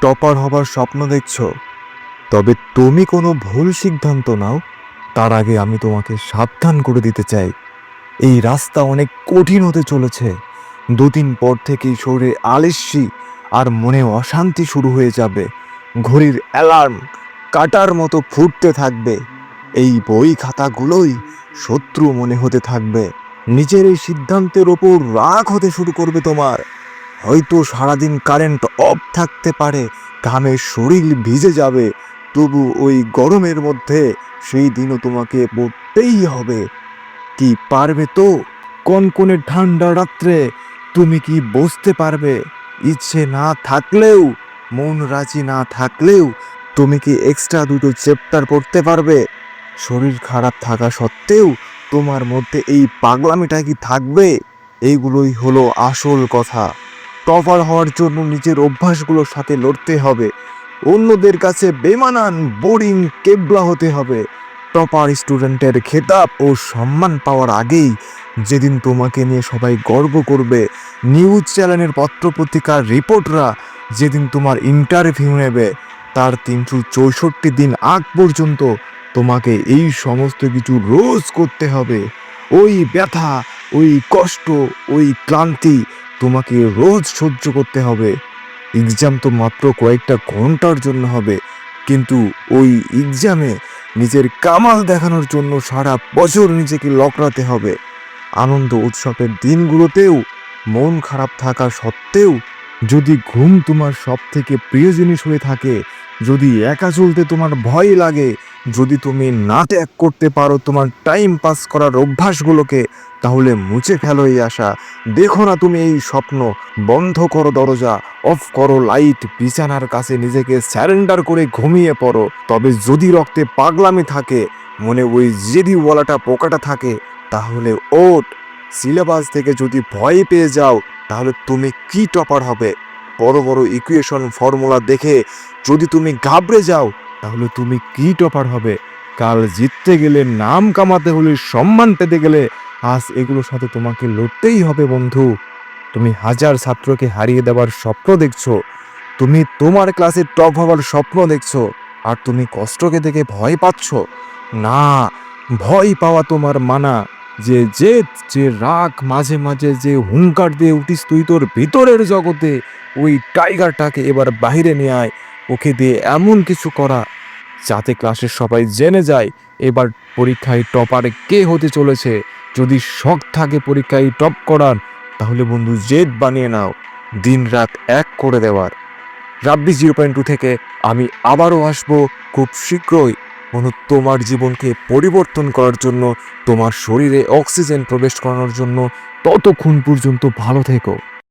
Topper হবার স্বপ্ন দেখছ? তবে তুমি কোনো ভুল সিদ্ধান্ত নাও। তার আগে আমি তোমাকে সাবধান করে দিতে চাই। এই রাস্তা অনেক কঠিন হতে চলেছে। দুদিন পর থেকেই শরীরে আলিস্যি আর মনে অশান্তি শুরু হয়ে যাবে। ঘড়ির অ্যালার্ম কাটার মতো ফুটতে থাকবে। এই বই খাতাগুলোই শত্রু মনে হতে থাকবে। নিজের এই সিদ্ধান্তের ওপর রাগ হতে শুরু করবে তোমার। হয়তো সারাদিন কারেন্ট অফ থাকতে পারে, ঘামে শরীর ভিজে যাবে, তবু ওই গরমের মধ্যে সেই দিনও তোমাকে পড়তেই হবে। কি পারবে তো কনকনে ঠান্ডা রাত্রে? তুমি কি বসতে পারবে? ইচ্ছে না থাকলেও, মন রাজি না থাকলেও তুমি কি এক্সট্রা দুটো চ্যাপ্টার পড়তে পারবে? শরীর খারাপ থাকা সত্ত্বেও তোমার মধ্যে এই পাগলামিটা কি থাকবে? এইগুলোই হলো আসল কথা। টপার হওয়ার জন্য নিজের অভ্যাসগুলোর সাথে লড়তে হবে। অন্যদের কাছে বেমানান বোরিং কেবলা হতে হবে। টপার স্টুডেন্টের খেতাব ও সম্মান পাওয়ার আগেই যেদিন তোমাকে নিয়ে সবাই গর্ব করবে নিউজ চ্যানেলের পত্রপত্রিকার রিপোর্টরা যেদিন তোমার ইন্টারভিউ নেবে, তার তিনশো চৌষট্টি দিন আগ পর্যন্ত তোমাকে এই সমস্ত কিছু রোজ করতে হবে। ওই ব্যথা, ওই কষ্ট, ওই ক্লান্তি তোমাকে রোজ সহ্য করতে হবে। এক্সাম তো মাত্র কয়েকটা ঘণ্টার জন্য হবে। কিন্তু ওই এক্সামে নিজের কামাল দেখানোর জন্য সারা বছর নিজেকে লকড়াতে হবে। আনন্দ উৎসবের দিনগুলোতেও মন খারাপ থাকা সত্ত্বেও যদি ঘুম তোমার সব থেকে প্রিয় জিনিস হয়ে থাকে, যদি একা চলতে তোমার ভয় লাগে, যদি তুমি না ত্যাগ করতে পারো তোমার টাইম পাস করার অভ্যাসগুলোকে তাহলে মুছে ফেলো এই আশা। দেখো না তুমি এই স্বপ্ন। বন্ধ করো দরজা, অফ করো লাইট, বিছানার কাছে নিজেকে স্যারেন্ডার করে ঘুমিয়ে পড়ো। তবে যদি রক্তে পাগলামি থাকে, মনে ওই জেদি ওয়ালাটা পোকাটা থাকে, তাহলে ওট সিলেবাস থেকে যদি ভয় পেয়ে যাও, তাহলে তুমি কি টপার হবে? বড় বড় ইকুয়েশন ফর্মুলা দেখে যদি তুমি ঘাবড়ে যাও, তাহলে তুমি কি টপার হবে? কাল জিততে গেলে নাম কামাতে হলে সম্মান পেতে গেলে আজ এগুলোর সাথে তোমাকে লড়তেই হবে, বন্ধু। তুমি হাজার ছাত্রকে হারিয়ে দেওয়ার স্বপ্ন দেখছ। তুমি তোমার ক্লাসে টপ হওয়ার স্বপ্ন দেখছ। আর তুমি কষ্টকে দেখে ভয় পাচ্ছ। না, ভয় পাওয়া তোমার মানা। যে জেদ, যে রাগ, মাঝে মাঝে যে হুঙ্কার দিয়ে উঠিস তুই তোর ভিতরের জগতে, ওই টাইগারটাকে এবার বাইরে নিয়ে আয়। ওকে দিয়ে এমন কিছু করা, যাতে ক্লাসের সবাই জেনে যায়, এবার পরীক্ষায় টপারে কে হতে চলেছে। যদি শখ থাকে পরীক্ষায় টপ করার, তাহলে বন্ধু জেদ বানিয়ে নাও। দিন রাত এক করে দেওয়ার। রাব্বি জিরো পয়েন্ট টু থেকে আমি আবারও আসব খুব শীঘ্রই। বন্ধু, তোমার জীবনকে পরিবর্তন করার জন্য, তোমার শরীরে অক্সিজেন প্রবেশ করানোর জন্য ততক্ষণ পর্যন্ত ভালো থেকো।